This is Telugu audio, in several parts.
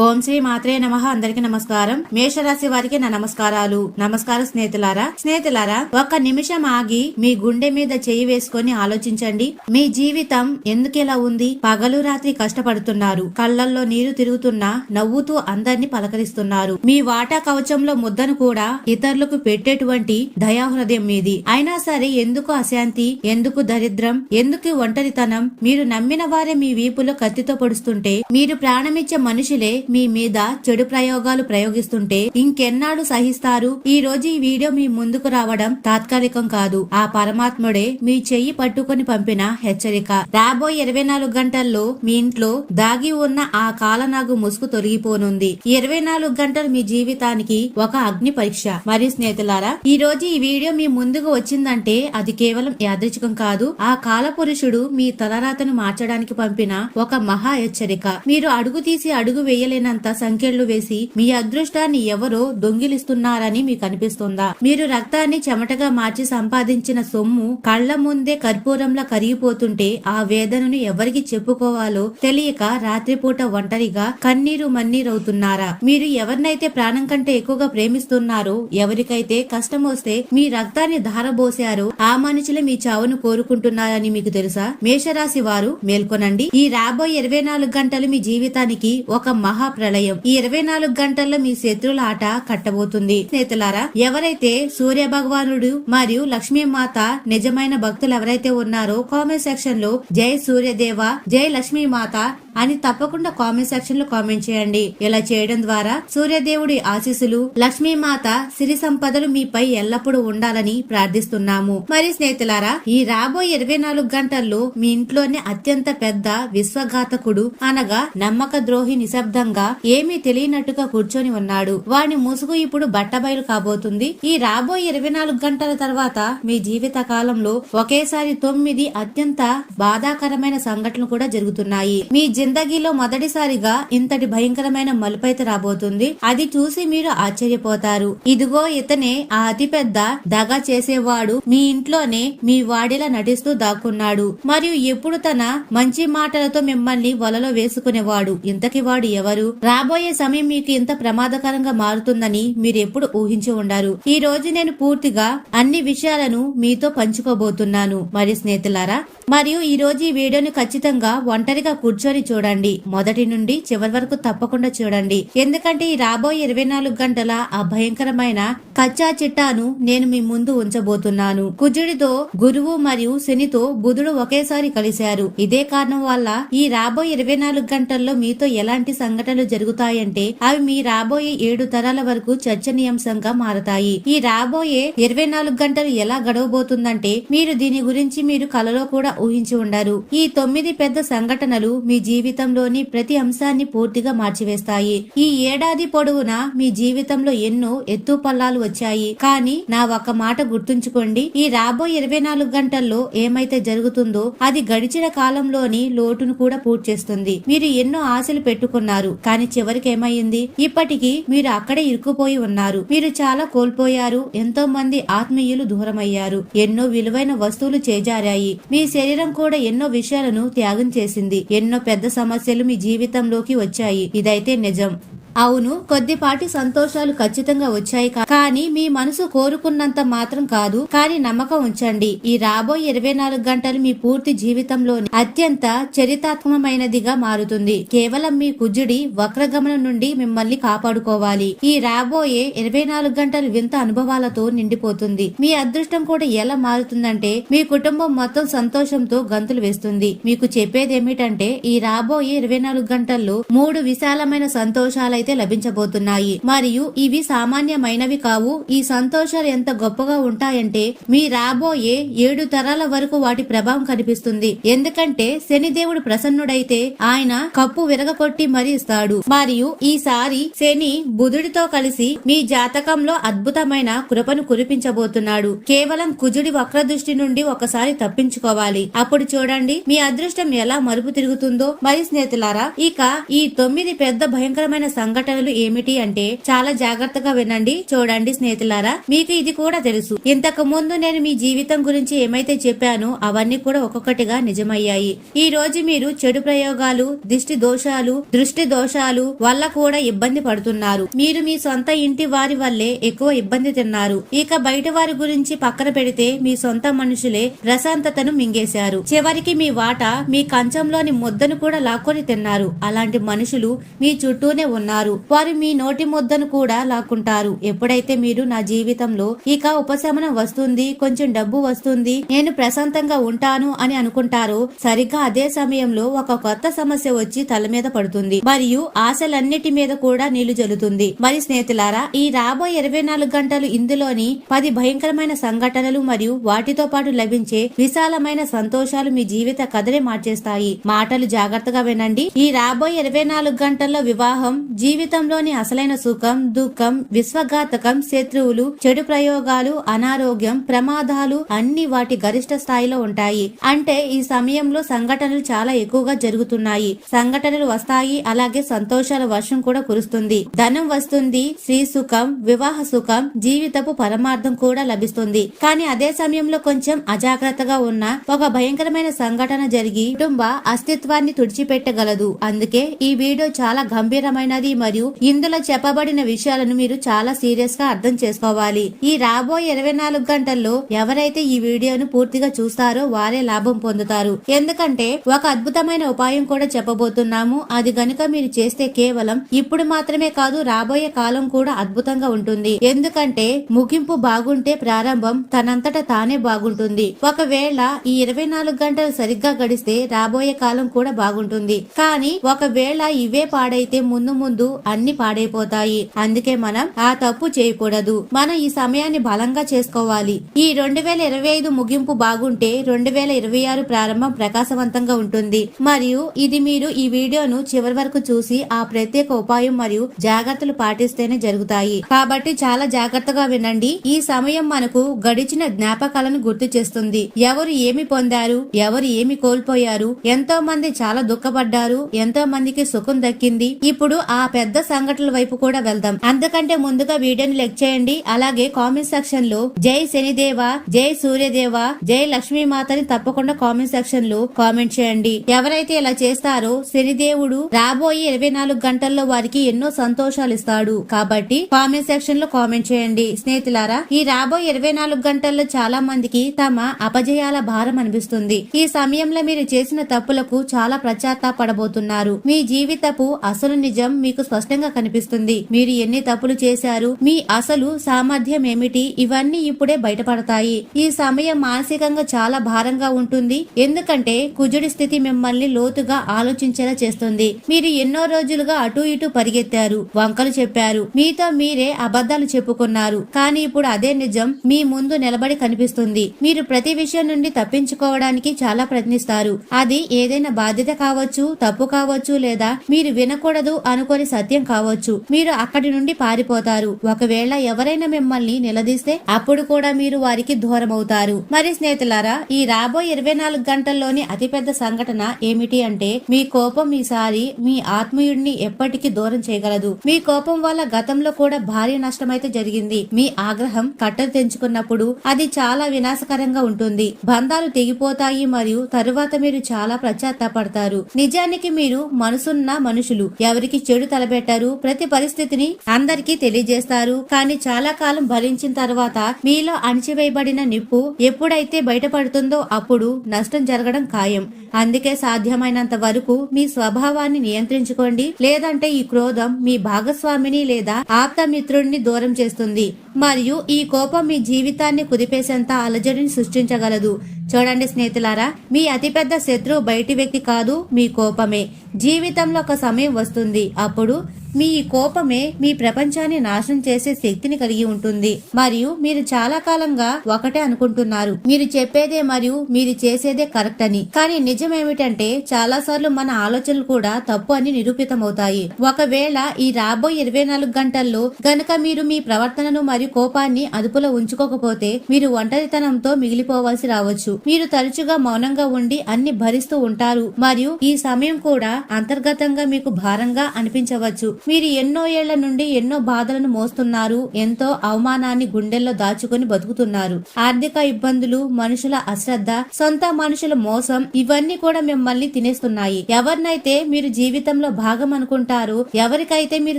ఓం శ్రీ మాత్రే నమ. అందరికి నమస్కారం. మేషరాశి వారికి నా నమస్కారాలు. నమస్కారం స్నేహితులారా స్నేహితులారా ఒక్క నిమిషం ఆగి మీ గుండె మీద చేయి వేసుకొని ఆలోచించండి. మీ జీవితం ఎందుకెలా ఉంది? పగలు రాత్రి కష్టపడుతున్నారు. కళ్ళల్లో నీరు తిరుగుతున్నా నవ్వుతూ అందరినీ పలకరిస్తున్నారు. మీ వాటా కవచంలో ముద్దను కూడా ఇతరులకు పెట్టేటువంటి దయాహృదయం మీది. అయినా సరే ఎందుకు అశాంతి? ఎందుకు దరిద్రం? ఎందుకు ఒంటరితనం? మీరు నమ్మిన వారే మీ వీపులో కత్తితో పొడుస్తుంటే మీరు ప్రాణమిచ్చే మనుషులే మీ మీద చెడు ప్రయోగాలు ప్రయోగిస్తుంటే ఇంకెన్నాడు సహిస్తారు? ఈ రోజు ఈ వీడియో మీ ముందుకు రావడం తాత్కాలికం కాదు. ఆ పరమాత్ముడే మీ చెయ్యి పట్టుకొని పంపిన హెచ్చరిక. రాబోయే ఇరవై నాలుగు గంటల్లో మీ ఇంట్లో దాగి ఉన్న ఆ కాలనాగు ముసుగు తొలగిపోనుంది. ఇరవై నాలుగు గంటలు మీ జీవితానికి ఒక అగ్ని పరీక్ష. మరి స్నేహితులారా ఈ రోజు ఈ వీడియో మీ ముందుకు వచ్చిందంటే అది కేవలం యాదృచ్ఛికం కాదు. ఆ కాల పురుషుడు మీ తలరాతను మార్చడానికి పంపిన ఒక మహా హెచ్చరిక. మీరు అడుగు తీసి అడుగు వేయలేనంత సంఖ్యలు వేసి మీ అదృష్టాన్ని ఎవరో దొంగిలిస్తున్నారని మీకు అనిపిస్తుందా? మీరు రక్తాన్ని చెమటగా మార్చి సంపాదించిన సొమ్ము కళ్ళ ముందే కర్పూరంలా కరిగిపోతుంటే ఆ వేదనను ఎవరికి చెప్పుకోవాలో తెలియక రాత్రిపూట ఒంటరిగా కన్నీరు మన్నీరవుతున్నారా? మీరు ఎవరినైతే ప్రాణం కంటే ఎక్కువగా ప్రేమిస్తున్నారో ఎవరికైతే కష్టం వస్తే మీ రక్తాన్ని ధారబోసారో ఆ మనుషులే మీ చావును కోరుకుంటున్నారని మీకు తెలుసా? మేషరాశి వారు మేల్కొనండి. ఈ రాబోయే ఇరవై నాలుగు గంటలు మీ జీవితానికి ఒక మహా ప్రళయం ఈ ఇరవై నాలుగు గంటల్లో మీ శత్రుల ఆట కట్టబోతుంది. స్నేహితులారా ఎవరైతే సూర్య భగవానుడు మరియు లక్ష్మీ మాత నిజమైన భక్తులు ఎవరైతే ఉన్నారో కామెంట్ సెక్షన్లో జై సూర్యదేవ జై లక్ష్మీ మాత అని తప్పకుండా కామెంట్ సెక్షన్లో కామెంట్ చేయండి. ఇలా చేయడం ద్వారా సూర్యదేవుడి ఆశీస్సులు లక్ష్మీమాత సిరి సంపదలు మీపై ఎల్లప్పుడూ ఉండాలని ప్రార్థిస్తున్నాము. మరి స్నేహితులారా ఈ రాబోయే ఇరవై నాలుగు గంటల్లో మీ ఇంట్లోనే అత్యంత పెద్ద విశ్వఘాతకుడు అనగా నమ్మక ద్రోహి నిశ్శబ్దంగా ఏమీ తెలియనట్టుగా కూర్చొని ఉన్నాడు. వాని ముసుగు ఇప్పుడు బట్టబయలు కాబోతుంది. ఈ రాబోయే ఇరవై నాలుగు గంటల తర్వాత మీ జీవిత కాలంలో ఒకేసారి తొమ్మిది అత్యంత బాధాకరమైన సంఘటనలు కూడా జరుగుతున్నాయి. మీ జిందగీలో మొదటిసారిగా ఇంతటి భయంకరమైన మలుపైతే రాబోతుంది. అది చూసి మీరు ఆశ్చర్యపోతారు. ఇదిగో ఇతనే ఆ అతిపెద్ద దగ చేసేవాడు. మీ ఇంట్లోనే మీ వాడిలా నటిస్తూ దాక్కున్నాడు. మరియు ఎప్పుడు తన మంచి మాటలతో మిమ్మల్ని వలలో వేసుకునేవాడు. ఇంతకి వాడు ఎవరు? రాబోయే సమయం మీకు ఇంత ప్రమాదకరంగా మారుతుందని మీరు ఎప్పుడు ఊహించి ఉండరు. ఈ రోజు నేను పూర్తిగా అన్ని విషయాలను మీతో పంచుకోబోతున్నాను. మరి స్నేహితులారా మరియు ఈ రోజు ఈ వీడియోని ఖచ్చితంగా ఒంటరిగా కూర్చొని చూ చూడండి. మొదటి నుండి చివరి వరకు తప్పకుండా చూడండి. ఎందుకంటే ఈ రాబోయే ఇరవై నాలుగు గంటల ఆ భయంకరమైన కచ్చా చిట్టాను నేను మీ ముందు ఉంచబోతున్నాను. కుజుడితో గురువు మరియు శనితో బుధుడు ఒకేసారి కలిశారు. ఇదే కారణం వల్ల ఈ రాబోయే ఇరవై నాలుగు గంటల్లో మీతో ఎలాంటి సంఘటనలు జరుగుతాయంటే అవి మీ రాబోయే ఏడు తరాల వరకు చర్చనీయాంశంగా మారతాయి. ఈ రాబోయే ఇరవై నాలుగు గంటలు ఎలా గడవబోతుందంటే మీరు దీని గురించి మీరు కలలో కూడా ఊహించి ఉండరు. ఈ తొమ్మిది పెద్ద సంఘటనలు మీ జీవితంలోని ప్రతి అంశాన్ని పూర్తిగా మార్చివేస్తాయి. ఈ ఏడాది పొడవునా మీ జీవితంలో ఎన్నో ఎత్తు పల్లాలు వచ్చాయి. కానీ నా ఒక మాట గుర్తుంచుకోండి. ఈ రాబోయే ఇరవై నాలుగు గంటల్లో ఏమైతే జరుగుతుందో అది గడిచిన కాలంలోని లోటును కూడా పూర్తి చేస్తుంది మీరు ఎన్నో ఆశలు పెట్టుకున్నారు. కానీ చివరికి ఏమైంది? ఇప్పటికీ మీరు అక్కడే ఇరుక్కుపోయి ఉన్నారు. మీరు చాలా కోల్పోయారు. ఎంతో మంది ఆత్మీయులు దూరమయ్యారు. ఎన్నో విలువైన వస్తువులు చేజారాయి. మీ శరీరం కూడా ఎన్నో విషయాలను త్యాగం చేసింది. ఎన్నో పెద్ద సమస్యలు మీ జీవితంలోకి వచ్చాయి. ఇదైతే నిజం. అవును కొద్దిపాటి సంతోషాలు ఖచ్చితంగా వచ్చాయి కానీ మీ మనసు కోరుకున్నంత మాత్రం కాదు కానీ నమ్మకం ఉంచండి. ఈ రాబోయే ఇరవై నాలుగు గంటలు మీ పూర్తి జీవితంలోని అత్యంత చరితాత్మకమైనదిగా మారుతుంది. కేవలం మీ కుజుడి వక్రగమనం నుండి మిమ్మల్ని కాపాడుకోవాలి. ఈ రాబోయే ఇరవై నాలుగు గంటలు వింత అనుభవాలతో నిండిపోతుంది. మీ అదృష్టం కూడా ఎలా మారుతుందంటే మీ కుటుంబం మొత్తం సంతోషంతో గంతులు వేస్తుంది. మీకు చెప్పేది ఏమిటంటే ఈ రాబోయే ఇరవై నాలుగు గంటల్లో మూడు విశాలమైన సంతోషాలైతే లభించబోతున్నాయి. మరియు ఇవి సామాన్యమైనవి కావు. ఈ సంతోషాలు ఎంత గొప్పగా ఉంటాయంటే మీ రాబోయే ఏడు తరాల వరకు వాటి ప్రభావం కనిపిస్తుంది. ఎందుకంటే శనిదేవుడు ప్రసన్నుడైతే ఆయన కప్పు విరగకొట్టి మరీ ఇస్తాడు. మరియు ఈసారి శని బుధుడితో కలిసి మీ జాతకంలో అద్భుతమైన కృపను కురిపించబోతున్నాడు. కేవలం కుజుడి వక్ర దృష్టి నుండి ఒకసారి తప్పించుకోవాలి. అప్పుడు చూడండి మీ అదృష్టం ఎలా మరుపు తిరుగుతుందో. మరి స్నేహితులారా ఇక ఈ తొమ్మిది పెద్ద భయంకరమైన సంఘ సంఘటనలు ఏమిటి అంటే చాలా జాగ్రత్తగా వినండి. చూడండి స్నేహితులారా మీకు ఇది కూడా తెలుసు. ఇంతకు ముందు నేను మీ జీవితం గురించి ఏమైతే చెప్పానో అవన్నీ కూడా ఒక్కొక్కటిగా నిజమయ్యాయి. ఈ రోజు మీరు చెడు ప్రయోగాలు దిష్టి దోషాలు దృష్టి దోషాలు వల్ల కూడా ఇబ్బంది పడుతున్నారు. మీరు మీ సొంత ఇంటి వారి వల్లే ఎక్కువ ఇబ్బంది తిన్నారు. ఇక బయట వారి గురించి పక్కన పెడితే మీ సొంత మనుషులే ప్రశాంతతను మింగేశారు. చివరికి మీ వాట మీ కంచంలోని ముద్దను కూడా లాక్కొని తిన్నారు. అలాంటి మనుషులు మీ చుట్టూనే ఉన్నారు. వారు మీ నోటి ముద్దను కూడా లాక్కుంటారు. ఎప్పుడైతే మీరు నా జీవితంలో ఇక ఉపశమనం వస్తుంది కొంచెం డబ్బు వస్తుంది నేను ప్రశాంతంగా ఉంటాను అని అనుకుంటారో సరిగ్గా అదే సమయంలో ఒక కొత్త సమస్య వచ్చి తల మీద పడుతుంది. మరియు ఆశలన్నిటి మీద కూడా నీళ్ళు జల్లుతుంది. మరి స్నేహితులారా ఈ రాబోయే ఇరవై నాలుగు గంటలు ఇందులోని పది భయంకరమైన సంఘటనలు మరియు వాటితో పాటు లభించే విశాలమైన సంతోషాలు మీ జీవిత కథనే మార్చేస్తాయి. మాటలు జాగ్రత్తగా వినండి. ఈ రాబోయే ఇరవై నాలుగు గంటల్లో వివాహం జీవితంలోని అసలైన సుఖం దుఃఖం విశ్వఘాతకం శత్రువులు చెడు ప్రయోగాలు అనారోగ్యం ప్రమాదాలు అన్ని వాటి గరిష్ట స్థాయిలో ఉంటాయి. అంటే ఈ సమయంలో సంఘటనలు చాలా ఎక్కువగా జరుగుతున్నాయి. సంఘటనలు వస్తాయి అలాగే సంతోషాల వర్షం కూడా కురుస్తుంది. ధనం వస్తుంది స్త్రీ సుఖం వివాహ సుఖం జీవితపు పరమార్థం కూడా లభిస్తుంది. కానీ అదే సమయంలో కొంచెం అజాగ్రత్తగా ఉన్న ఒక భయంకరమైన సంఘటన జరిగి కుటుంబ అస్తిత్వాన్ని తుడిచిపెట్టగలదు. అందుకే ఈ వీడియో చాలా గంభీరమైనది మరియు ఇందులో చెప్పబడిన విషయాలను మీరు చాలా సీరియస్గా అర్థం చేసుకోవాలి. ఈ రాబోయే ఇరవై నాలుగు గంటల్లో ఎవరైతే ఈ వీడియోను పూర్తిగా చూస్తారో వారే లాభం పొందుతారు. ఎందుకంటే ఒక అద్భుతమైన ఉపాయం కూడా చెప్పబోతున్నాము. అది గనుక మీరు చేస్తే కేవలం ఇప్పుడు మాత్రమే కాదు రాబోయే కాలం కూడా అద్భుతంగా ఉంటుంది. ఎందుకంటే ముగింపు బాగుంటే ప్రారంభం తనంతట తానే బాగుంటుంది. ఒకవేళ ఈ ఇరవై నాలుగు గంటలు సరిగ్గా గడిస్తే రాబోయే కాలం కూడా బాగుంటుంది. కానీ ఒకవేళ ఇవే పాడైతే ముందు ముందు అన్ని పాడైపోతాయి. అందుకే మనం ఆ తప్పు చేయకూడదు. మనం ఈ సమయాన్ని బలంగా చేసుకోవాలి. ఈ రెండు వేల ఇరవై ఐదు ముగింపు బాగుంటే రెండు వేల ఇరవై ఆరు ప్రారంభం ప్రకాశవంతంగా ఉంటుంది. మరియు ఇది మీరు ఈ వీడియోను చివరి వరకు చూసి ఆ ప్రత్యేక ఉపాయం మరియు జాగ్రత్తలు పాటిస్తేనే జరుగుతాయి. కాబట్టి చాలా జాగ్రత్తగా వినండి. ఈ సమయం మనకు గడిచిన జ్ఞాపకాలను గుర్తు చేస్తుంది. ఎవరు ఏమి పొందారు? ఎవరు ఏమి కోల్పోయారు? ఎంతో మంది చాలా దుఃఖపడ్డారు. ఎంతో మందికి సుఖం దక్కింది. ఇప్పుడు ఆ పెద్ద సంఘటనల వైపు కూడా వెళ్దాం. అందుకంటే ముందుగా వీడియోని లెక్ చేయండి. అలాగే కామెంట్ సెక్షన్లో జై శనిదేవ జై సూర్యదేవ జై లక్ష్మీ మాతని తప్పకుండా కామెంట్ సెక్షన్లో కామెంట్ చేయండి. ఎవరైతే ఇలా చేస్తారో శనిదేవుడు రాబోయే ఇరవై నాలుగు గంటల్లో వారికి ఎన్నో సంతోషాలు ఇస్తాడు. కాబట్టి కామెంట్ సెక్షన్లో కామెంట్ చేయండి. స్నేహితులారా ఈ రాబోయే ఇరవై నాలుగు గంటల్లో చాలా మందికి తమ అపజయాల భారం అనిపిస్తుంది. ఈ సమయంలో మీరు చేసిన తప్పులకు చాలా పశ్చాత్తాపడబోతున్నారు మీ జీవితపు అసలు నిజం మీకు స్పష్టంగా కనిపిస్తుంది. మీరు ఎన్ని తప్పులు చేశారు? మీ అసలు సామర్థ్యం ఏమిటి? ఇవన్నీ ఇప్పుడే బయటపడతాయి. ఈ సమయం మానసికంగా చాలా భారంగా ఉంటుంది. ఎందుకంటే కుజుడి స్థితి మిమ్మల్ని లోతుగా ఆలోచించేలా చేస్తుంది. మీరు ఎన్నో రోజులుగా అటు ఇటు పరిగెత్తారు. వంకలు చెప్పారు. మీతో మీరే అబద్ధాలు చెప్పుకున్నారు. కానీ ఇప్పుడు అదే నిజం. మీ ముందు నిలబడి కనిపిస్తుంది. మీరు ప్రతి విషయం నుండి తప్పించుకోవడానికి చాలా ప్రయత్నిస్తారు. అది ఏదైనా బాధ్యత కావచ్చు తప్పు కావచ్చు లేదా మీరు వినకూడదు అనుకోని సత్యం కావచ్చు. మీరు అక్కడి నుండి పారిపోతారు. ఒకవేళ ఎవరైనా మిమ్మల్ని నిలదీస్తే అప్పుడు కూడా మీరు వారికి దూరం అవుతారు మరి స్నేహితులారా ఈ రాబోయే ఇరవై నాలుగు గంటల్లోని అతిపెద్ద సంఘటన ఏమిటి అంటే మీ కోపం ఈసారి మీ ఆత్మీయుడిని ఎప్పటికీ దూరం చేయగలదు. మీ కోపం వల్ల గతంలో కూడా భారీ నష్టమైతే జరిగింది. మీ ఆగ్రహం కట్టలు తెంచుకున్నప్పుడు అది చాలా వినాశకరంగా ఉంటుంది. బంధాలు తెగిపోతాయి మరియు తరువాత మీరు చాలా పశ్చాత్తాపడతారు నిజానికి మీరు మనసున్న మనుషులు. ఎవరికి చెడు తల నిలబెట్టారు. ప్రతి పరిస్థితిని అందరికీ తెలియజేస్తారు. కానీ చాలా కాలం భరించిన తర్వాత మీలో అణచివేయబడిన నిప్పు ఎప్పుడైతే బయటపడుతుందో అప్పుడు నష్టం జరగడం ఖాయం. అందుకే సాధ్యమైనంత వరకు మీ స్వభావాన్ని నియంత్రించుకోండి. లేదంటే ఈ క్రోధం మీ భాగస్వామిని లేదా ఆప్తమిత్రుడిని దూరం చేస్తుంది. మరియు ఈ కోపం మీ జీవితాన్ని కుదిపేసేంత అలజడిని సృష్టించగలదు. చూడండి స్నేహితులారా మీ అతిపెద్ద శత్రువు బయటి వ్యక్తి కాదు మీ కోపమే. జీవితంలో ఒక సమయం వస్తుంది. అప్పుడు మీ కోపమే మీ ప్రపంచాన్ని నాశనం చేసే శక్తిని కలిగి ఉంటుంది. మరియు మీరు చాలా కాలంగా ఒకటే అనుకుంటున్నారు. మీరు చెప్పేదే మరియు మీరు చేసేదే కరెక్ట్ అని. కానీ నిజం ఏమిటంటే చాలా సార్లు మన ఆలోచనలు కూడా తప్పు అని నిరూపితమవుతాయి. ఒకవేళ ఈ రాబోయే ఇరవై నాలుగు గంటల్లో గనక మీరు మీ ప్రవర్తనను మరియు కోపాన్ని అదుపులో ఉంచుకోకపోతే మీరు ఒంటరితనంతో మిగిలిపోవాల్సి రావచ్చు. మీరు తరచుగా మౌనంగా ఉండి అన్ని భరిస్తూ ఉంటారు. మరియు ఈ సమయం కూడా అంతర్గతంగా మీకు భారంగా అనిపించవచ్చు. మీరు ఎన్నో ఏళ్ళ నుండి ఎన్నో బాధలను మోస్తున్నారు ఎంతో అవమానాన్ని గుండెల్లో దాచుకుని బతుకుతున్నారు. ఆర్థిక ఇబ్బందులు మనుషుల అశ్రద్ధ సొంత మనుషుల మోసం ఇవన్నీ కూడా మిమ్మల్ని తినేస్తున్నాయి. ఎవరినైతే మీరు జీవితంలో భాగం అనుకుంటారు ఎవరికైతే మీరు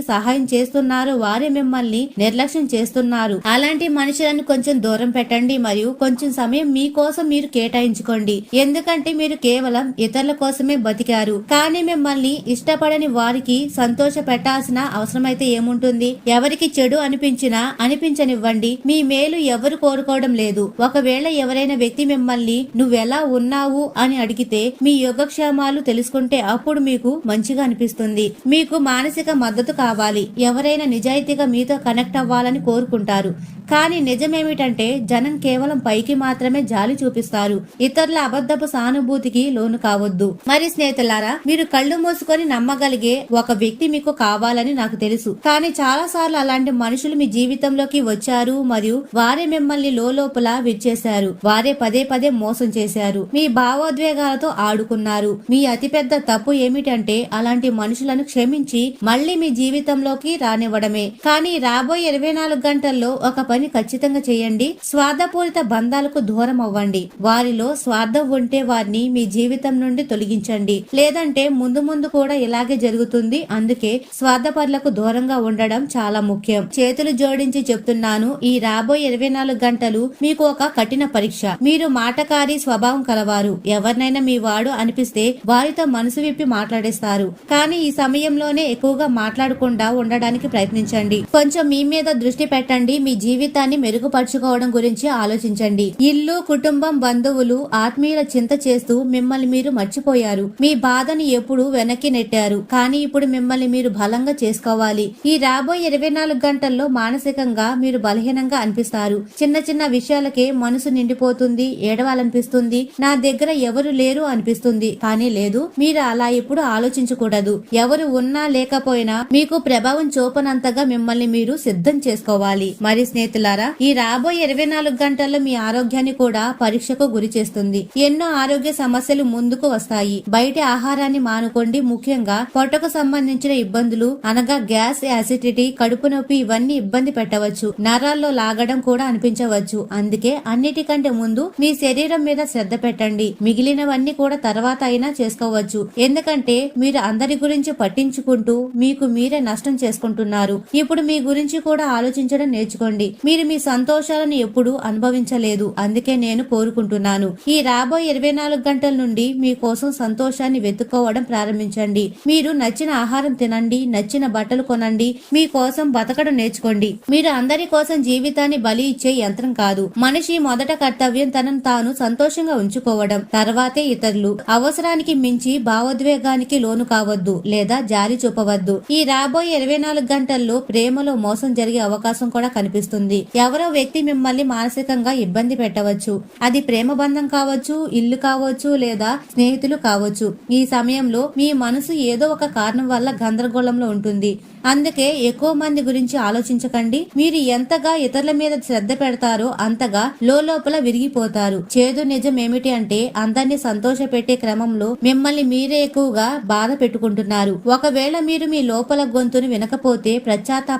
సహాయం చేస్తున్నారో వారే మిమ్మల్ని నిర్లక్ష్యం చేస్తున్నారు. అలాంటి మనుషులను కొంచెం దూరం పెట్టండి మరియు కొంచెం సమయం మీకోసం మీరు కేటాయించుకోండి. ఎందుకంటే మీరు కేవలం ఇతరుల కోసమే బతికారు. కానీ మిమ్మల్ని ఇష్టపడని వారికి సంతోష పెట్టాల్సిన అవసరమైతే ఏముంటుంది? ఎవరికి చెడు అనిపించినా అనిపించనివ్వండి. మీ మేలు ఎవరు కోరుకోవడం లేదు. ఒకవేళ ఎవరైనా వ్యక్తి మిమ్మల్ని నువ్వెలా ఉన్నావు అని అడిగితే మీ యోగక్షేమాలు తెలుసుకుంటే అప్పుడు మీకు మంచిగా అనిపిస్తుంది. మీకు మానసిక మద్దతు కావాలి. ఎవరైనా నిజాయితీగా మీతో కనెక్ట్ అవ్వాలని కోరుకుంటారు. కానీ నిజమేమిటంటే జనం కేవలం పైకి మాత్రమే జాలి చూపిస్తారు. ఇతరుల అబద్ధపు సానుభూతికి లోను కావద్దు. మరి స్నేహితులారా మీరు కళ్ళు మూసుకొని నమ్మగలిగే ఒక వ్యక్తి మీకు కావాలని నాకు తెలుసు. కానీ చాలా సార్లు అలాంటి మనుషులు మీ జీవితంలోకి వచ్చారు మరియు వారే మిమ్మల్ని లోపల విచ్చేశారు వారే పదే పదే మోసం చేశారు. మీ భావోద్వేగాలతో ఆడుకున్నారు. మీ అతిపెద్ద తప్పు ఏమిటంటే అలాంటి మనుషులను క్షమించి మళ్ళీ మీ జీవితంలోకి రానివ్వడమే. కానీ రాబోయే ఇరవై నాలుగు గంటల్లో ఒక పని ఖచ్చితంగా చేయండి. స్వార్థపూరిత బంధాలకు దూరం అవ్వండి. వారిలో స్వార్థం ఉంటే వారిని మీ జీవితం నుండి తొలగించండి. లేదంటే ముందు ముందు కూడా ఇలాగే జరుగుతుంది. అందుకే స్వార్థపరులకు దూరంగా ఉండడం చాలా ముఖ్యం. చేతులు జోడించి చెప్తున్నాను ఈ రాబోయే ఇరవై నాలుగు గంటలు మీకు ఒక కఠిన పరీక్ష. మీరు మాటకారి స్వభావం కలవారు. ఎవరినైనా మీ వాడు అనిపిస్తే వారితో మనసు విప్పి మాట్లాడేస్తారు. కానీ ఈ సమయంలోనే ఎక్కువగా మాట్లాడకుండా ఉండడానికి ప్రయత్నించండి. కొంచెం మీ మీద దృష్టి పెట్టండి. మీ జీవితాన్ని మెరుగుపరుచుకోవడం గురించి ఆలోచించండి. ఇల్లు కుటుంబం బంధువులు ఆత్మీయుల చింత చేస్తూ మిమ్మల్ని మీరు మర్చిపోయారు. మీ బాధని ఎప్పుడు వెనక్కి నెట్టారు. కానీ ఇప్పుడు మిమ్మల్ని మీరు బలంగా చేసుకోవాలి. ఈ రాబోయే ఇరవై నాలుగు గంటల్లో మానసికంగా మీరు బలహీనంగా అనిపిస్తారు. చిన్న చిన్న విషయాలకే మనసు నిండిపోతుంది ఏడవాలనిపిస్తుంది. నా దగ్గర ఎవరు లేరు అనిపిస్తుంది. కానీ లేదు మీరు అలా ఎప్పుడు ఆలోచించకూడదు. ఎవరు ఉన్నా లేకపోయినా మీకు ప్రభావం చూపనంతగా మిమ్మల్ని మీరు సిద్ధం చేసుకోవాలి. మరి స్నేహితులు స్నేహితులారా ఈ రాబోయే ఇరవై నాలుగు గంటల్లో మీ ఆరోగ్యాన్ని కూడా పరీక్షకు గురి చేస్తుంది. ఎన్నో ఆరోగ్య సమస్యలు ముందుకు వస్తాయి. బయట ఆహారాన్ని మానుకోండి. ముఖ్యంగా పొట్టకు సంబంధించిన ఇబ్బందులు అనగా గ్యాస్ యాసిడిటీ కడుపు నొప్పి ఇవన్నీ ఇబ్బంది పెట్టవచ్చు. నరాల్లో లాగడం కూడా అనిపించవచ్చు. అందుకే అన్నిటికంటే ముందు మీ శరీరం మీద శ్రద్ధ పెట్టండి. మిగిలినవన్నీ కూడా తర్వాత అయినా చేసుకోవచ్చు. ఎందుకంటే మీరు అందరి గురించి పట్టించుకుంటూ మీకు మీరే నష్టం చేసుకుంటున్నారు. ఇప్పుడు మీ గురించి కూడా ఆలోచించడం నేర్చుకోండి. మీరు మీ సంతోషాలను ఎప్పుడూ అనుభవించలేదు. అందుకే నేను కోరుకుంటున్నాను. ఈ రాబోయే ఇరవై నాలుగు గంటల నుండి మీ కోసం సంతోషాన్ని వెతుక్కోవడం ప్రారంభించండి. మీరు నచ్చిన ఆహారం తినండి నచ్చిన బట్టలు కొనండి మీ కోసం బతకడం నేర్చుకోండి. మీరు అందరి కోసం జీవితాన్ని బలి ఇచ్చే యంత్రం కాదు. మనిషి మొదట కర్తవ్యం తనను తాను సంతోషంగా ఉంచుకోవడం తర్వాతే ఇతరులు. అవసరానికి మించి భావోద్వేగానికి లోను కావద్దు లేదా జారి చూపవద్దు. ఈ రాబోయే ఇరవై నాలుగు గంటల్లో ప్రేమలో మోసం జరిగే అవకాశం కూడా కనిపిస్తుంది. ఎవరో వ్యక్తి మిమ్మల్ని మానసికంగా ఇబ్బంది పెట్టవచ్చు. అది ప్రేమ బంధం కావచ్చు ఇల్లు కావచ్చు లేదా స్నేహితులు కావచ్చు. ఈ సమయంలో మీ మనసు ఏదో ఒక కారణం వల్ల గందరగోళంలో ఉంటుంది. అందుకే ఎక్కువ మంది గురించి ఆలోచించకండి. మీరు ఎంతగా ఇతరుల మీద శ్రద్ధ పెడతారో అంతగా లోపల విరిగిపోతారు. చేదు నిజం ఏమిటి అంటే అందరినీ సంతోష పెట్టే క్రమంలో మిమ్మల్ని మీరే ఎక్కువగా బాధ పెట్టుకుంటున్నారు. ఒకవేళ మీరు మీ లోపల గొంతును వినకపోతే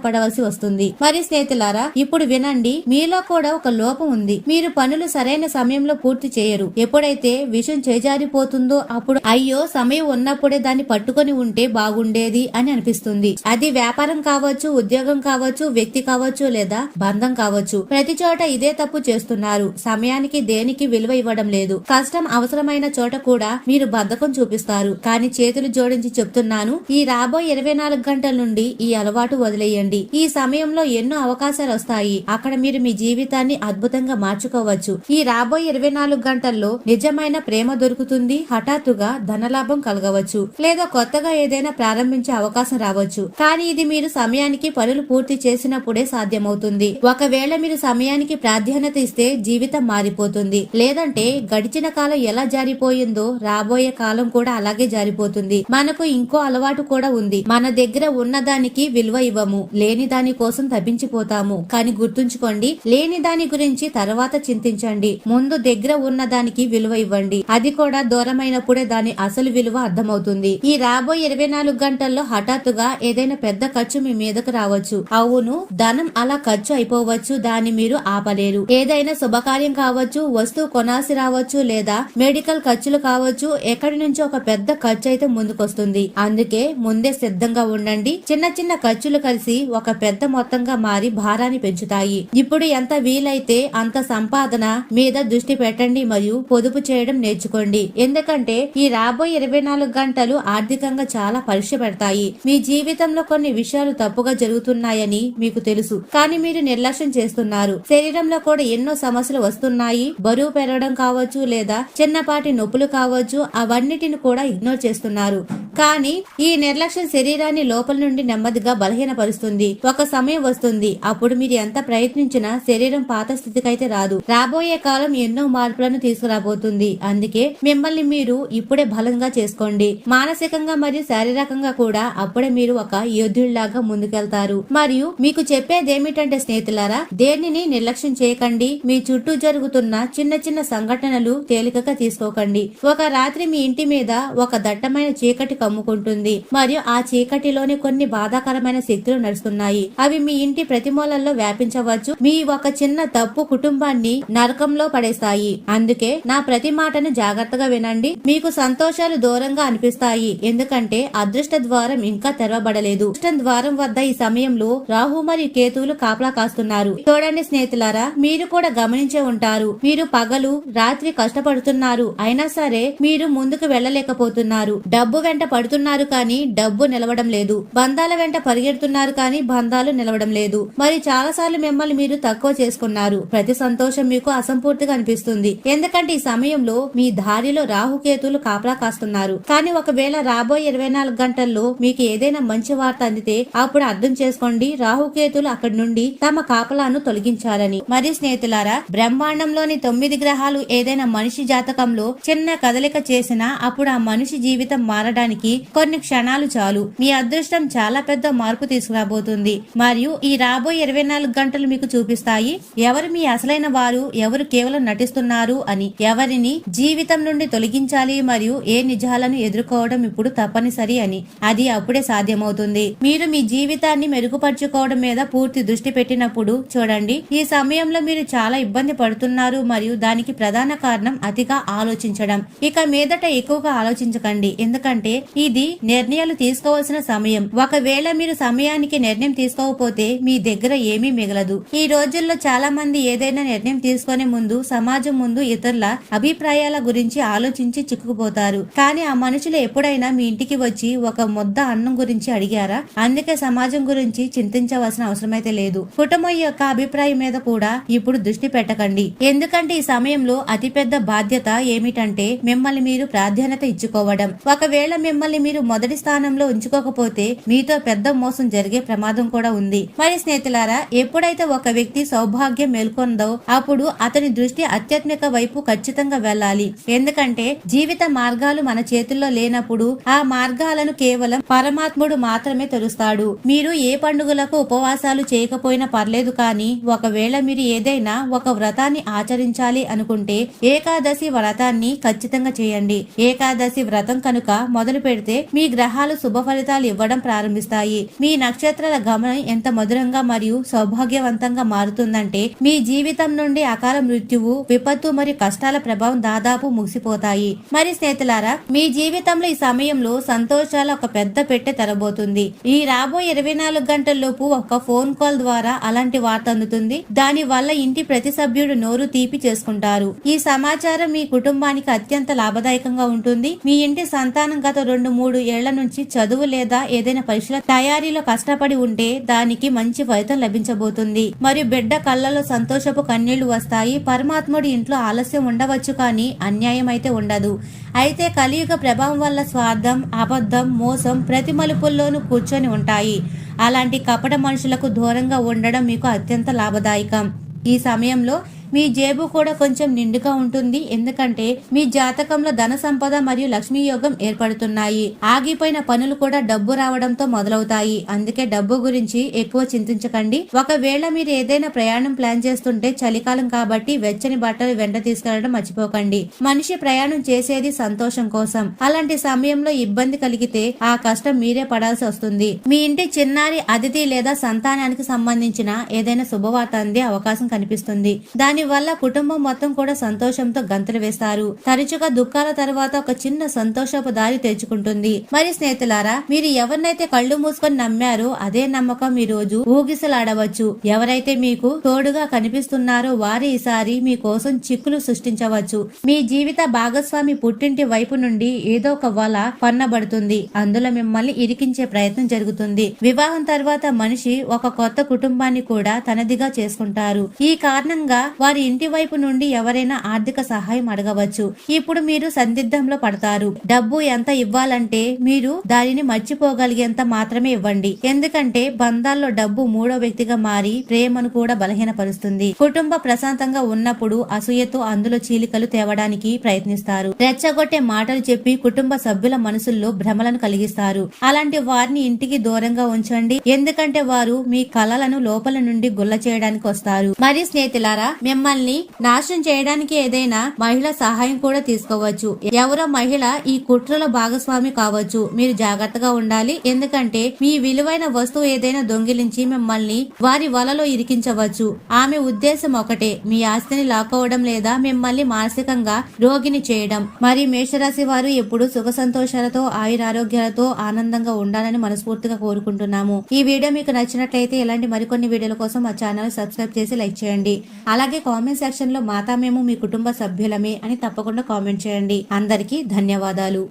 పడవలసి వస్తుంది. మరి స్నేహితులారా ఇప్పుడు వినండి. మీలో కూడా ఒక లోపం ఉంది. మీరు పనులు సరైన సమయంలో పూర్తి చేయరు. ఎప్పుడైతే విషయం చేజారిపోతుందో అప్పుడు అయ్యో సమయం ఉన్నప్పుడే దాన్ని పట్టుకొని ఉంటే బాగుండేది అని అనిపిస్తుంది. అది వ్యాపారం కావచ్చు ఉద్యోగం కావచ్చు వ్యక్తి కావచ్చు లేదా బంధం కావచ్చు. ప్రతి చోట ఇదే తప్పు చేస్తున్నారు. సమయానికి దేనికి విలువ ఇవ్వడం లేదు. కష్టం అవసరమైన చోట కూడా మీరు బద్ధకం చూపిస్తారు. కానీ చేతులు జోడించి చెప్తున్నాను ఈ రాబోయే ఇరవై నాలుగు గంటల నుండి ఈ అలవాటు వదిలేయండి. ఈ సమయంలో ఎన్నో అవకాశాలు వస్తాయి. అక్కడ మీరు మీ జీవితాన్ని అద్భుతంగా మార్చుకోవచ్చు. ఈ రాబోయే ఇరవై నాలుగు గంటల్లో నిజమైన ప్రేమ దొరుకుతుంది హఠాత్తుగా ధనలాభం కలగవచ్చు లేదా కొత్తగా ఏదైనా ప్రారంభించే అవకాశం రావచ్చు. కానీ ఇది మీరు సమయానికి పనులు పూర్తి చేసినప్పుడే సాధ్యమవుతుంది. ఒకవేళ మీరు సమయానికి ప్రాధాన్యత ఇస్తే జీవితం మారిపోతుంది. లేదంటే గడిచిన కాలం ఎలా జారిపోయిందో రాబోయే కాలం కూడా అలాగే జారిపోతుంది. మనకు ఇంకో అలవాటు కూడా ఉంది. మన దగ్గర ఉన్న దానికి విలువ ఇవ్వము. లేని దాని కోసం తప్పించిపోతాము. కానీ గుర్తుంచుకోండి లేని దాని గురించి తర్వాత చింతించండి. ముందు దగ్గర ఉన్న దానికి విలువ ఇవ్వండి. అది కూడా దూరమైనప్పుడే దాని అసలు విలువ అర్థమవుతుంది. ఈ రాబోయే ఇరవై నాలుగు గంటల్లో హఠాత్తుగా ఏదైనా పెద్ద ఖర్చు మీ మీదకు రావచ్చు. అవును ధనం అలా ఖర్చు అయిపోవచ్చు దాన్ని మీరు ఆపలేరు. ఏదైనా శుభకార్యం కావచ్చు వస్తువు కొనాల్సి రావచ్చు లేదా మెడికల్ ఖర్చులు కావచ్చు ఎక్కడి నుంచి ఒక పెద్ద ఖర్చు అయితే ముందుకొస్తుంది. అందుకే ముందే సిద్ధంగా ఉండండి. చిన్న చిన్న ఖర్చులు కలిసి ఒక పెద్ద మొత్తంగా మారి భారాన్ని పెంచుతాయి. ఇప్పుడు ఎంత వీలైతే అంత సంపాదన మీద దృష్టి పెట్టండి మరియు పొదుపు చేయడం నేర్చుకోండి. ఎందుకంటే ఈ రాబోయే ఇరవై నాలుగు గంటలు ఆర్థికంగా చాలా పరీక్ష పెడతాయి. మీ జీవితంలో కొన్ని కొన్ని విషయాలు తప్పుగా జరుగుతున్నాయని మీకు తెలుసు. కానీ మీరు నిర్లక్ష్యం చేస్తున్నారు. శరీరంలో కూడా ఎన్నో సమస్యలు వస్తున్నాయి. బరువు పెరగడం కావచ్చు లేదా చిన్నపాటి నొప్పులు కావచ్చు అవన్నిటిని కూడా ఇగ్నోర్ చేస్తున్నారు. కానీ ఈ నిర్లక్ష్యం శరీరాన్ని లోపల నుండి నెమ్మదిగా బలహీనపరుస్తుంది. ఒక సమయం వస్తుంది. అప్పుడు మీరు ఎంత ప్రయత్నించినా శరీరం పాత స్థితికైతే రాదు. రాబోయే కాలం ఎన్నో మార్పులను తీసుకురాబోతుంది. అందుకే మిమ్మల్ని మీరు ఇప్పుడే బలంగా చేసుకోండి. మానసికంగా మరియు శారీరకంగా కూడా అప్పుడే మీరు ఒక యోధుడిలాగా ముందుకెళ్తారు. మరియు మీకు చెప్పేది ఏమిటంటే స్నేహితులారా దేనిని నిర్లక్ష్యం చేయకండి. మీ చుట్టూ జరుగుతున్న చిన్న చిన్న సంఘటనలు తేలికగా తీసుకోకండి. ఒక రాత్రి మీ ఇంటి మీద ఒక దట్టమైన చీకటి కమ్ముకుంటుంది మరియు ఆ చీకటిలోని కొన్ని బాధాకరమైన శక్తులు నడుస్తున్నాయి. అవి మీ ఇంటి ప్రతిమూలల్లో వ్యాపించవచ్చు. మీ ఒక చిన్న తప్పు కుటుంబాన్ని నరకంలో పడేస్తాయి. అందుకే నా ప్రతి మాటను జాగ్రత్తగా వినండి. మీకు సంతోషాలు దూరంగా అనిపిస్తాయి. ఎందుకంటే అదృష్ట ద్వారం ఇంకా తెరవబడలేదు. అదృష్టం ద్వారం వద్ద ఈ సమయంలో రాహు మరియు కేతువులు కాపలా కాస్తున్నారు. చూడండి స్నేహితులారా మీరు కూడా గమనించే ఉంటారు. మీరు పగలు రాత్రి కష్టపడుతున్నారు. అయినా సరే మీరు ముందుకు వెళ్ళలేకపోతున్నారు. డబ్బు వెంట పడుతున్నారు కానీ డబ్బు నిలవడం లేదు. బంధాల వెంట పరిగెడుతున్నారు కానీ బంధాలు నిలవడం లేదు. మరి చాలా సార్లు మిమ్మల్ని మీరు తక్కువ చేసుకున్నారు. ప్రతి సంతోషం మీకు అసంపూర్తిగా అనిపిస్తుంది. ఎందుకంటే ఈ సమయంలో మీ దారిలో రాహుకేతులు కాపలా కాస్తున్నారు. కానీ ఒకవేళ రాబోయే ఇరవై నాలుగు గంటల్లో మీకు ఏదైనా మంచి వార్త అందితే అప్పుడు అర్థం చేసుకోండి రాహుకేతులు అక్కడి నుండి తమ కాపలాను తొలగించాలని. మరి స్నేహితులారా బ్రహ్మాండంలోని తొమ్మిది గ్రహాలు ఏదైనా మనిషి జాతకంలో చిన్న కదలిక చేసినా అప్పుడు ఆ మనిషి జీవితం మారడానికి కొన్ని క్షణాలు చాలు. మీ అదృష్టం చాలా పెద్ద మార్పు తీసుకురాబోతుంది. మరియు ఈ రాబోయే ఇరవై నాలుగు గంటలు మీకు చూపిస్తాయి ఎవరు మీ అసలైన వారు ఎవరు కేవలం నటిస్తున్నారు అని. ఎవరిని జీవితం నుండి తొలగించాలి మరియు ఏ నిజాలను ఎదుర్కోవడం ఇప్పుడు తప్పనిసరి అని. అది అప్పుడే సాధ్యమవుతుంది. మీరు మీ జీవితాన్ని మెరుగుపరుచుకోవడం మీద పూర్తి దృష్టి పెట్టినప్పుడు చూడండి ఈ సమయంలో మీరు చాలా ఇబ్బంది పడుతున్నారు మరియు దానికి ప్రధాన కారణం అతిగా ఆలోచించడం. ఇక మీదట ఎక్కువగా ఆలోచించకండి. ఎందుకంటే ఇది నిర్ణయాలు తీసుకోవాల్సిన సమయం. ఒకవేళ మీరు సమయానికి నిర్ణయం తీసుకోకపోతే మీ దగ్గర ఏమీ మిగలదు. ఈ రోజుల్లో చాలా మంది ఏదైనా నిర్ణయం తీసుకునే ముందు సమాజం ముందు ఇతరుల అభిప్రాయాల గురించి ఆలోచించి చిక్కుకుపోతారు. కానీ ఆ మనుషులు ఎప్పుడైనా మీ ఇంటికి వచ్చి ఒక ముద్ద అన్నం గురించి అడిగారా? అందుకే సమాజం గురించి చింతించవలసిన అవసరమైతే లేదు. కుటుంబం యొక్క అభిప్రాయం మీద కూడా ఇప్పుడు దృష్టి పెట్టకండి. ఎందుకంటే ఈ సమయంలో అతిపెద్ద బాధ్యత ఏమిటంటే మిమ్మల్ని మీరు ప్రాధాన్యత ఇచ్చుకోవడం. ఒకవేళ మిమ్మల్ని మీరు మొదటి స్థానంలో ఉంచుకోకపోతే మీతో పెద్ద మోసం జరిగే ప్రమాదం కూడా ఉంది. మరి స్నేహితులారా ఎప్పుడైతే ఒక వ్యక్తి సౌభాగ్యం మేల్కొందో అప్పుడు అతని దృష్టి ఆధ్యాత్మిక వైపు ఖచ్చితంగా వెళ్ళాలి. ఎందుకంటే జీవిత మార్గాలు మన చేతుల్లో లేనప్పుడు ఆ మార్గాలను కేవలం పరమాత్ముడు మాత్రమే తెలుస్తాడు. మీరు ఏ పండుగలకు ఉపవాసాలు చేయకపోయినా పర్లేదు కానీ ఒకవేళ మీరు ఏదైనా ఒక వ్రతాన్ని ఆచరించాలి అనుకుంటే ఏకాదశి వ్రతాన్ని ఖచ్చితంగా చేయండి. ఏకాదశి వ్రతం కనుక మొదలు పెడితే మీ గ్రహాలు శుభ ఫలితాలు ఇవ్వడం ప్రారంభిస్తాయి. మీ నక్షత్రాల గమనం ఎంత మధురంగా మరియు సౌభాగ్యవంతంగా మారుతుందంటే మీ జీవితం నుండి అకాల మృత్యువు విపత్తు మరియు కష్టాల ప్రభావం దాదాపు ముగిసిపోతాయి. మరి స్నేహితులారా మీ జీవితంలో ఈ సమయంలో సంతోషాల ఒక పెద్ద పెట్టె తెరబోతుంది. ఈ రాబోయే ఇరవై నాలుగు గంటల్లోపు ఒక ఫోన్ కాల్ ద్వారా అలాంటి వార్త అందుతుంది. దాని వల్ల ఇంటి ప్రతి సభ్యుడు నోరు తీపి చేసుకుంటారు. ఈ సమాచారం మీ కుటుంబానికి అత్యంత లాభదాయకంగా ఉంటుంది. మీ ఇంటి సంతానం గత రెండు మూడు ఏళ్ళ నుంచి చదువు లేదా ఏదైనా పరీక్షల తయారీలో కష్టపడి ఉంటే దానికి మంచి ఫలితం లభించబోతుంది. మరియు బిడ్డ కళ్ళలో సంతోషపు కన్నీళ్ళు వస్తాయి. పరమాత్ముడి ఇంట్లో ఆలస్యం ఉండవచ్చు కానీ అన్యాయం అయితే ఉండదు. అయితే కలియుగ ప్రభావం వల్ల స్వార్థం అబద్ధం మోసం ప్రతి మలుపుల్లోనూ కూర్చొని ఉంటాయి. అలాంటి కపట మనుషులకు దూరంగా ఉండడం మీకు అత్యంత లాభదాయకం. ఈ సమయంలో మీ జేబు కూడా కొంచెం నిండుగా ఉంటుంది. ఎందుకంటే మీ జాతకంలో ధన సంపద మరియు లక్ష్మీ యోగం ఏర్పడుతున్నాయి. ఆగిపోయిన పనులు కూడా డబ్బు రావడంతో మొదలవుతాయి. అందుకే డబ్బు గురించి ఎక్కువ చింతించకండి. ఒకవేళ మీరు ఏదైనా ప్రయాణం ప్లాన్ చేస్తుంటే చలికాలం కాబట్టి వెచ్చని బట్టలు వెంట తీసుకెళ్ళడం మర్చిపోకండి. మనిషి ప్రయాణం చేసేది సంతోషం కోసం. అలాంటి సమయంలో ఇబ్బంది కలిగితే ఆ కష్టం మీరే పడాల్సి వస్తుంది. మీ ఇంటి చిన్నారి అతిథి లేదా సంతానానికి సంబంధించిన ఏదైనా శుభవార్త అందే అవకాశం కనిపిస్తుంది. దాని వల్ల కుటుంబం మొత్తం కూడా సంతోషంతో గంతులు వేస్తారు. తరచుగా దుఃఖాల తర్వాత ఒక చిన్న సంతోషపు దారి తెచ్చుకుంటుంది. మరి స్నేహితులారా మీరు ఎవరినైతే కళ్ళు మూసుకొని నమ్మారో అదే నమ్మకం ఈ రోజు ఊగిసలాడవచ్చు. ఎవరైతే మీకు తోడుగా కనిపిస్తున్నారో వారి ఈసారి మీ కోసం చిక్కులు సృష్టించవచ్చు. మీ జీవిత భాగస్వామి పుట్టింటి వైపు నుండి ఏదో ఒక వల పన్నబడుతుంది. అందులో మిమ్మల్ని ఇరికించే ప్రయత్నం జరుగుతుంది. వివాహం తర్వాత మనిషి ఒక కొత్త కుటుంబాన్ని కూడా తనదిగా చేసుకుంటారు. ఈ కారణంగా వారి ఇంటి వైపు నుండి ఎవరైనా ఆర్థిక సహాయం అడగవచ్చు. ఇప్పుడు మీరు సందిగ్ధంలో పడతారు. డబ్బు ఎంత ఇవ్వాలంటే మీరు దానిని మర్చిపోగలిగేంత మాత్రమే ఇవ్వండి. ఎందుకంటే బంధాల్లో డబ్బు మూడో వ్యక్తిగా మారి ప్రేమను కూడా బలహీనపరుస్తుంది. కుటుంబ ప్రశాంతంగా ఉన్నప్పుడు అసూయతో అందులో చీలికలు తేవడానికి ప్రయత్నిస్తారు. రెచ్చగొట్టే మాటలు చెప్పి కుటుంబ సభ్యుల మనసుల్లో భ్రమలను కలిగిస్తారు. అలాంటి వారిని ఇంటికి దూరంగా ఉంచండి. ఎందుకంటే వారు మీ కళలను లోపల నుండి గుల్ల చేయడానికి వస్తారు. మరి స్నేహితులారా మిమ్మల్ని నాశనం చేయడానికి ఏదైనా మహిళ సహాయం కూడా తీసుకోవచ్చు. ఎవరో మహిళ ఈ కుట్రలో భాగస్వామి కావచ్చు. మీరు జాగ్రత్తగా ఉండాలి. ఎందుకంటే మీ విలువైన వస్తువు ఏదైనా దొంగిలించి మిమ్మల్ని వారి వలలో ఇరికించవచ్చు. ఆమె ఉద్దేశం ఒకటే. మీ ఆస్తిని లాక్కోవడం లేదా మిమ్మల్ని మానసికంగా రోగిని చేయడం. మరి మేషరాశి వారు ఎప్పుడు సుఖ సంతోషాలతో ఆయురారోగ్యాలతో ఆనందంగా ఉండాలని మనస్ఫూర్తిగా కోరుకుంటున్నాము. ఈ వీడియో మీకు నచ్చినట్లయితే ఇలాంటి మరికొన్ని వీడియోల కోసం మా ఛానల్ సబ్స్క్రైబ్ చేసి లైక్ చేయండి. అలాగే కామెంట్ సెక్షన్లో మాతా మేము మీ కుటుంబ సభ్యులమే అని తప్పకుండా కామెంట్ చేయండి. అందరికీ ధన్యవాదాలు.